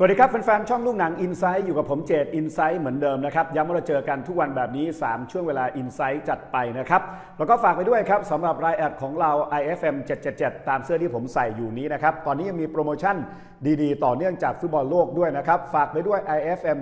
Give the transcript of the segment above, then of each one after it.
สวัสดีครับแฟนๆช่องลูกหนัง i n s i ซต์อยู่กับผมเจด i n s i ซต์เหมือนเดิมนะครับย้ำว่าเราเจอกันทุกวันแบบนี้ 3 ช่วงเวลา i n s i ซต์จัดไปนะครับ แล้วก็ฝากไปด้วยครับสำหรับรายแอดของเรา IFM 777 ตามเสื้อที่ผมใส่อยู่นี้นะครับ ตอนนี้ยังมีโปรโมชั่นดีๆ ต่อเนื่องจากฟุตบอลโลกด้วยนะครับ ฝากไปด้วย IFM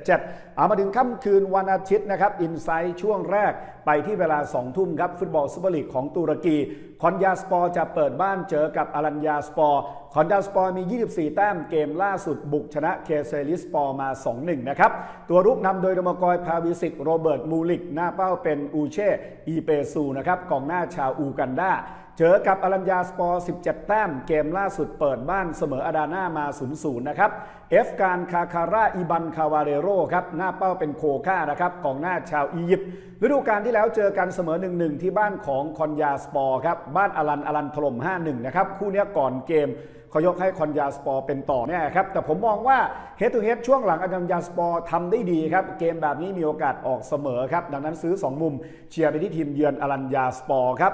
777 เอามาถึงค่ำคืนวันอาทิตย์นะครับ i n s i ซต์ช่วงแรก ไปที่เวลา 2 ทุ่มครับ ฟุตบอลซูเปอร์ลีกของตุรกี คอนยาสปอร์จะเปิดบ้านเจอกับอารัญญาสปอร์ คอนยาสปอร์มี 24 แต้มเกมล่าสุดบุกชนะเคเซลิสปอร์มา 2-1 นะครับ ตัวรุกนำโดยโดมกอยพาวิสิกโรเบิร์ตมูลิก หน้าเป้าเป็นอูเช่ อีเปซูนะครับกองหน้าชาวอูกันดาเจอกับอารัญญาสปอร์ 17 แต้ม เกมล่าสุดเปิดบ้านเสมออาดาน่ามา 0-0 นะครับ เอฟการคาคาร่า อิบัน คาวาเรโรครับ หน้าเป้าเป็นโคค่านะครับกองหน้าชาวอียิปต์ฤดูกาลที่แล้วเจอกันเสมอหนึ่งหนึ่งที่บ้านของคอนยาสปอร์ครับบ้านอารันอารันถล่ม5-1นะครับคู่นี้ก่อนเกมขายกให้คอนยาสปอร์เป็นต่อแน่ครับแต่ผมมองว่าเฮดตูเฮดช่วงหลังอาจารยาสปอร์ทำได้ดีครับเกมแบบนี้มีโอกาสออกเสมอครับดังนั้นซื้อ 2 มุมเชียร์ไปที่ทีมเยือนอารันยาสปอร์ครับ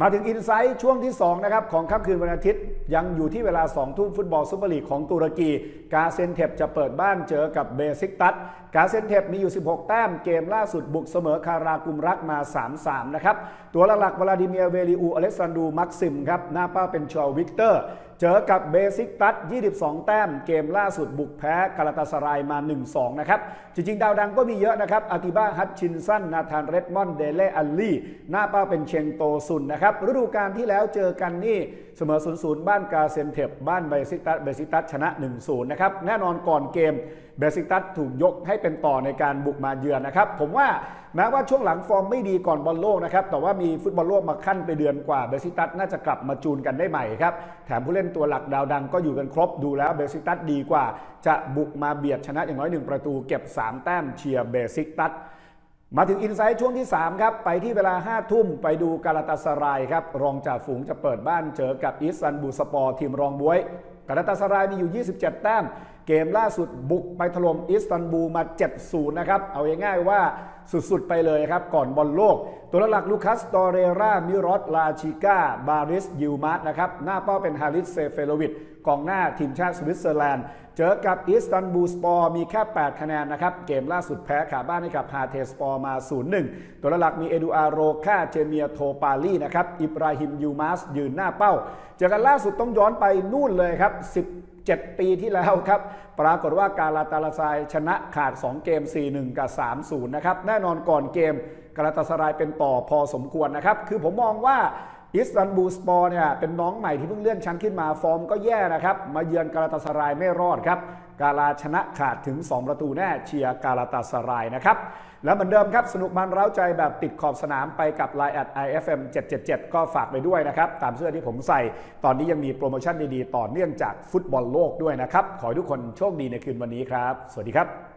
มาถึงอินไซต์ช่วงที่ 2 นะครับ ของค่ำคืนวันอาทิตย์ ยังอยู่ที่เวลา 2 ทุ่มฟุตบอลซุปเปอร์ลีกของตุรกี กาเซนเทปจะเปิดบ้านเจอกับเบซิกตัสกาเซนเทปมีอยู่ 16 แต้มเกมล่าสุดบุกเสมอคารากุมรักมา 3-3 นะครับ ตัวหลักๆวลาดิเมียเวลิอูอเล็กซานดูมักซิมครับหน้าเป้าเป็นชอวิกเตอร์เจอกับเบซิกตัส22 แต้ม เกมล่าสุดบุกแพ้กาลาตาสรายมา 1-2 นะครับ จริง ๆ ดาวดังก็มีเยอะนะครับอาติบ้าฮัตชินสัน นาธานเรดมอนเดเล่อัลลี่ หน้าเป้าเป็นเชงโตซุนนะครับ ฤดูกาลที่แล้วเจอกันนี่เสมอ 0-0 บ้านกาเซนเทปบ้านเบซิกตัสเบซิกตัสชนะ 1-0 นะครับ แน่นอนก่อนเกมเบซิกตัสถูกยกให้เป็นต่อในการบุกมาเยือนนะครับ ผมว่า แม้ว่าช่วงหลังฟอร์มไม่ดีก่อนบอลโลกนะครับ แต่ว่ามีฟุตบอลโลกมาขั้นไปเดือนกว่าเบซิตัสน่าจะกลับมาจูนกันได้ใหม่ครับ แถมผู้เล่นตัวหลักดาวดังก็อยู่กันครบดูแล้วเบซิตัสดีกว่า จะบุกมาเบียดชนะอย่างน้อยหนึ่งประตูเก็บ 3 แต้มเชียร์เบซิตัสมาถึงอินไซต์ช่วงที่ 3 ครับ ไปที่เวลา 5 ทุ่มไปดูกาลาตาสรายครับ รองจ่าฝูงจะเปิดบ้านเจอกับอิสตันบูสปอร์ทีมรองบวยกาลาตาสรายมีอยู่ 27 แต้ม เกมล่าสุดบุกไปถล่มอิสตันบูลมา 7-0 นะครับ เอาง่ายๆว่า สุดๆ ไปเลยครับ ก่อนบอลโลก ตัวหลักลูคัสตอเรรามิรอสลาชิก้า บาริส ยิวมาร์นะครับ หน้าเป้าเป็นฮาริส เซเฟโลวิดกองหน้าทีมชาติสวิตเซอร์แลนด์ เจอกับอิสตันบูลสปอร์มีแค่ 8 คะแนนนะครับ เกมล่าสุดแพ้ขาบ้านให้กับฮาเทสปอร์มา 0-1 ตัวหลักมีเอดูอาโรคาเจเมียโทปาลีนะครับ อิบราฮิมยูมาสยืนหน้าเป้า เจอกันล่าสุดต้องย้อนไปนู่นเลยครับ 10 7 ปีที่แล้วครับ ปรากฏว่าการาตาลาซายชนะขาด 2 เกม 4-1 กับ 3-0 นะครับแน่น่นอนก่อนเกมกาลาตาสรายเป็นต่อพอสมควรนะครับ คือผมมองว่าอิสตันบูลสปอร์เนี่ยเป็นน้องใหม่ที่เพิ่งเลื่อนชั้นขึ้นมาฟอร์มก็แย่นะครับ มาเยือนกาลาตาสรายไม่รอดครับ กาลาชนะขาดถึง 2 ประตูแน่เชียร์กาลาตาสรายนะครับ แล้วเหมือนเดิมครับ สนุกมันเร้าใจแบบติดขอบสนามไปกับ Line แอด IFM 777 ก็ฝากไปด้วยนะครับ ตามเสื้อที่ผมใส่ ตอนนี้ยังมีโปรโมชั่นดีๆ ต่อเนื่องจากฟุตบอลโลกด้วยนะครับ ขอให้ทุกคนโชคดีในคืนวันนี้ครับ สวัสดีครับ